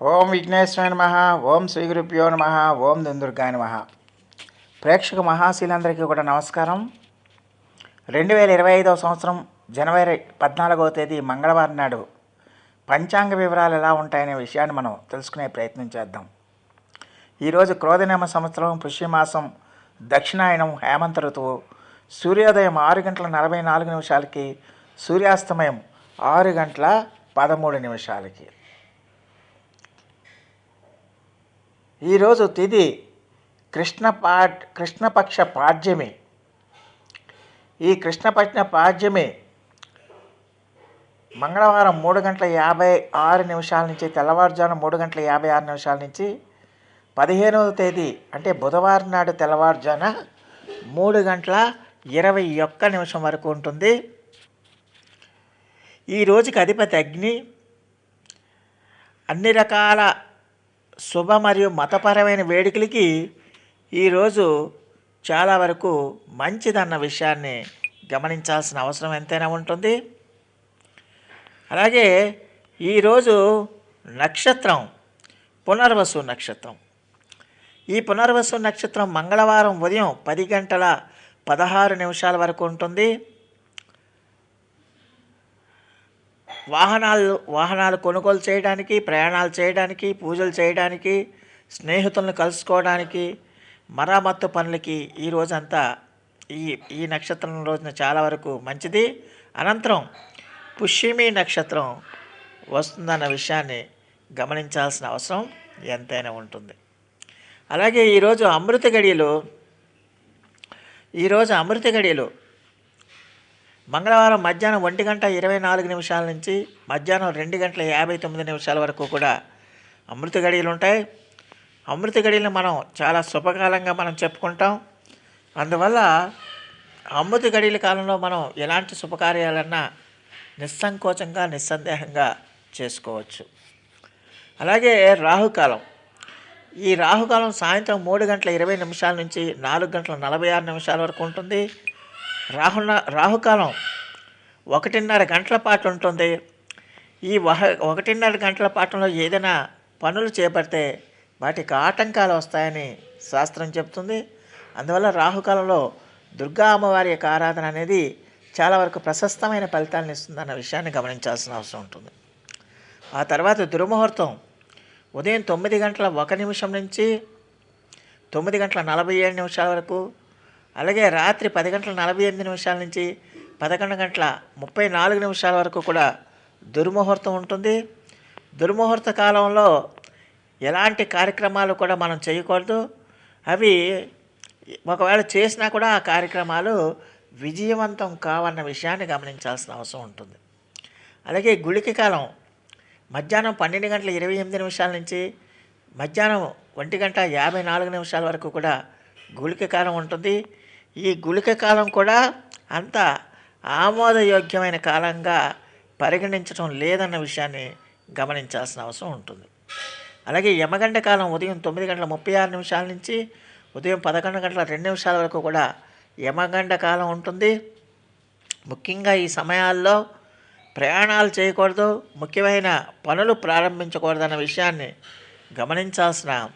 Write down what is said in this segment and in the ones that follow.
ఓం విఘ్నేశ్వరాయ నమ ఓం శ్రీ గురుభ్యో నమ ఓం దుందుర్గాయ నమ. ప్రేక్షక మహాశీలందరికీ కూడా నమస్కారం. రెండు వేల ఇరవై ఐదవ సంవత్సరం జనవరి పద్నాలుగవ తేదీ మంగళవారం నాడు పంచాంగ వివరాలు ఎలా ఉంటాయనే విషయాన్ని మనం తెలుసుకునే ప్రయత్నం చేద్దాం. ఈరోజు క్రోధనేమ సంవత్సరం పుష్యమాసం దక్షిణాయనం హేమంత ఋతువు. సూర్యోదయం ఆరు గంటల నలభై నాలుగు నిమిషాలకి సూర్యాస్తమయం ఆరు గంటల పదమూడు నిమిషాలకి. ఈరోజు తిది కృష్ణ పా కృష్ణపక్ష పాడ్యమి. ఈ కృష్ణపక్ష పాడ్యమి మంగళవారం మూడు గంటల యాభై ఆరు నిమిషాల నుంచి తెల్లవారుజామున మూడు గంటల యాభై ఆరు నిమిషాల నుంచి పదిహేనవ తేదీ అంటే బుధవారం నాడు తెల్లవారుజామున మూడు గంటల ఇరవై ఒక్క నిమిషం వరకు ఉంటుంది. ఈ రోజుకి అధిపతి అగ్ని. అన్ని రకాల శుభ మరియు మతపరమైన వేడుకలకి ఈరోజు చాలా వరకు మంచిదన్న విషయాన్ని గమనించాల్సిన అవసరం ఎంతైనా ఉంటుంది. అలాగే ఈరోజు నక్షత్రం పునర్వసు నక్షత్రం. ఈ పునర్వసు నక్షత్రం మంగళవారం ఉదయం పది గంటల పదహారు నిమిషాల వరకు ఉంటుంది. వాహనాలు వాహనాలు కొనుగోలు చేయడానికి ప్రయాణాలు చేయడానికి పూజలు చేయడానికి స్నేహితులను కలుసుకోవడానికి మరామత్తు పనులకి ఈ రోజంతా ఈ ఈ నక్షత్రం రోజున చాలా వరకు మంచిది. అనంతరం పుష్యమి నక్షత్రం వస్తుందన్న విషయాన్ని గమనించాల్సిన అవసరం ఎంతైనా ఉంటుంది. అలాగే ఈరోజు అమృత గడియలు ఈరోజు అమృత గడియలు మంగళవారం మధ్యాహ్నం ఒంటి గంట ఇరవై నాలుగు నిమిషాల నుంచి మధ్యాహ్నం రెండు గంటల యాభై తొమ్మిది నిమిషాల వరకు కూడా అమృత గడియలు ఉంటాయి. అమృత గడియలు మనం చాలా శుభకాలంగా మనం చెప్పుకుంటాం. అందువల్ల అమృత గడియల కాలంలో మనం ఎలాంటి శుభకార్యాలన్నా నిస్సంకోచంగా నిస్సందేహంగా చేసుకోవచ్చు. అలాగే రాహుకాలం. ఈ రాహుకాలం సాయంత్రం మూడు గంటల ఇరవై నిమిషాల నుంచి నాలుగు గంటల నలభై ఆరు నిమిషాల వరకు ఉంటుంది. రాహు రాహుకాలం ఒకటిన్నర గంటల పాటు ఉంటుంది. ఈ వహ ఒకటిన్నర గంటల పాటంలో ఏదైనా పనులు చేపడితే వాటికి ఆటంకాలు వస్తాయని శాస్త్రం చెప్తుంది అందువల్ల రాహుకాలంలో దుర్గా అమ్మవారి యొక్క ఆరాధన అనేది చాలా వరకు ప్రశస్తమైన ఫలితాలను ఇస్తుందన్న విషయాన్ని గమనించాల్సిన అవసరం ఉంటుంది. ఆ తర్వాత దుర్ముహూర్తం ఉదయం తొమ్మిది గంటల ఒక నిమిషం నుంచి తొమ్మిది గంటల నలభై ఏడు నిమిషాల వరకు అలాగే రాత్రి పది గంటల నలభై ఎనిమిది నిమిషాల నుంచి పదకొండు గంటల ముప్పై నాలుగు నిమిషాల వరకు కూడా దుర్ముహూర్తం ఉంటుంది. దుర్ముహూర్త కాలంలో ఎలాంటి కార్యక్రమాలు కూడా మనం చేయకూడదు. అవి ఒకవేళ చేసినా కూడా ఆ కార్యక్రమాలు విజయవంతం కావన్న విషయాన్ని గమనించాల్సిన అవసరం ఉంటుంది. అలాగే గుళిక కాలం మధ్యాహ్నం పన్నెండు గంటల ఇరవై ఎనిమిది నిమిషాల నుంచి మధ్యాహ్నం ఒంటి గంట యాభై నాలుగు నిమిషాల వరకు కూడా గుళిక కాలం ఉంటుంది. ఈ గుళిక కాలం కూడా అంత ఆమోదయోగ్యమైన కాలంగా పరిగణించడం లేదన్న విషయాన్ని గమనించాల్సిన అవసరం ఉంటుంది. అలాగే యమగంట కాలం ఉదయం తొమ్మిది గంటల ముప్పై ఆరు నిమిషాల నుంచి ఉదయం పదకొండు గంటల రెండు నిమిషాల వరకు కూడా యమగండ కాలం ఉంటుంది. ముఖ్యంగా ఈ సమయాల్లో ప్రయాణాలు చేయకూడదు ముఖ్యమైన పనులు ప్రారంభించకూడదన్న విషయాన్ని గమనించాల్సిన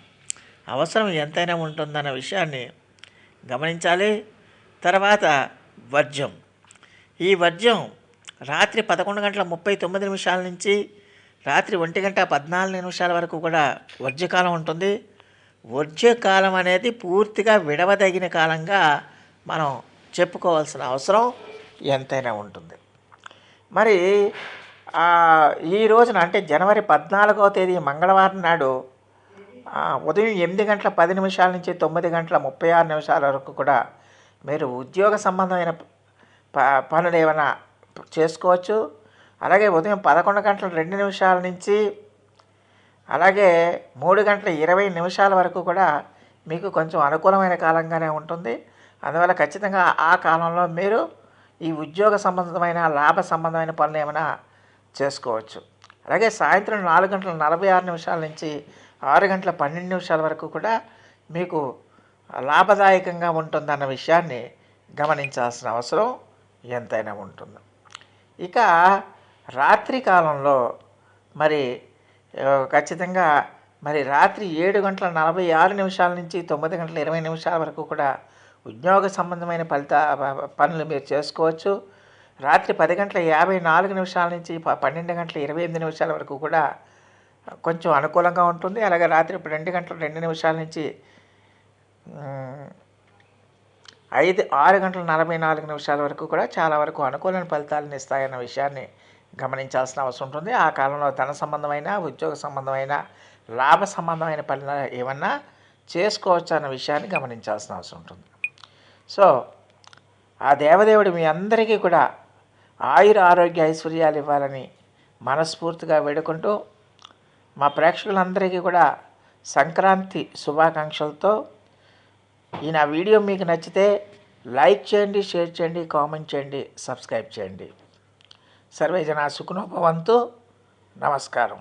అవసరం ఎంతైనా ఉంటుందన్న విషయాన్ని గమనించాలి. తర్వాత వర్జ్యం. ఈ వర్జ్యం రాత్రి పదకొండు గంటల ముప్పై తొమ్మిది నిమిషాల నుంచి రాత్రి ఒంటి గంట పద్నాలుగు నిమిషాల వరకు కూడా వర్జ్యకాలం ఉంటుంది. వర్జ్యకాలం అనేది పూర్తిగా విడవదగిన కాలంగా మనం చెప్పుకోవాల్సిన అవసరం ఎంతైనా ఉంటుంది. మరి ఈ రోజున అంటే జనవరి పద్నాలుగవ తేదీ మంగళవారం నాడు ఉదయం ఎనిమిది గంటల పది నిమిషాల నుంచి తొమ్మిది గంటల ముప్పై ఆరు నిమిషాల వరకు కూడా మీరు ఉద్యోగ సంబంధమైన ప పనులు ఏమైనా చేసుకోవచ్చు. అలాగే ఉదయం పదకొండు గంటల రెండు నిమిషాల నుంచి అలాగే మూడు గంటల ఇరవై నిమిషాల వరకు కూడా మీకు కొంచెం అనుకూలమైన కాలంగానే ఉంటుంది. అందువల్ల ఖచ్చితంగా ఆ కాలంలో మీరు ఈ ఉద్యోగ సంబంధమైన లాభ సంబంధమైన పనులు ఏమైనా చేసుకోవచ్చు. అలాగే సాయంత్రం నాలుగు గంటల నలభై ఆరు నిమిషాల నుంచి ఆరు గంటల పన్నెండు నిమిషాల వరకు కూడా మీకు లాభదాయకంగా ఉంటుందన్న విషయాన్ని గమనించాల్సిన అవసరం ఎంతైనా ఉంటుంది. ఇక రాత్రి కాలంలో మరి ఖచ్చితంగా మరి రాత్రి ఏడు గంటల నలభై ఆరు నిమిషాల నుంచి తొమ్మిది గంటల ఇరవై నిమిషాల వరకు కూడా ఉద్యోగ సంబంధమైన ఫలిత పనులు మీరు చేసుకోవచ్చు. రాత్రి పది గంటల యాభై నాలుగు నిమిషాల నుంచి పన్నెండు గంటల ఇరవై ఎనిమిది నిమిషాల వరకు కూడా కొంచెం అనుకూలంగా ఉంటుంది. అలాగే రాత్రి రెండు గంటల రెండు నిమిషాల నుంచి ఐదు ఆరు గంటల నలభై నాలుగు నిమిషాల వరకు కూడా చాలా వరకు అనుకూలమైన ఫలితాలను ఇస్తాయన్న విషయాన్ని గమనించాల్సిన అవసరం ఉంటుంది. ఆ కాలంలో ధన సంబంధమైన ఉద్యోగ సంబంధమైన లాభ సంబంధమైన పనులు ఏమన్నా చేసుకోవచ్చు అన్న విషయాన్ని గమనించాల్సిన అవసరం ఉంటుంది. సో ఆ దేవదేవుడు మీ అందరికీ కూడా ఆయుర ఆరోగ్య ఐశ్వర్యాలు ఇవ్వాలని మనస్ఫూర్తిగా వేడుకుంటూ మా ప్రేక్షకులందరికీ కూడా సంక్రాంతి శుభాకాంక్షలతో ఈ నా వీడియో మీకు నచ్చితే లైక్ చేయండి షేర్ చేయండి కామెంట్ చేయండి సబ్స్క్రైబ్ చేయండి. సర్వే జన సుఖనోభవంతు నమస్కారం.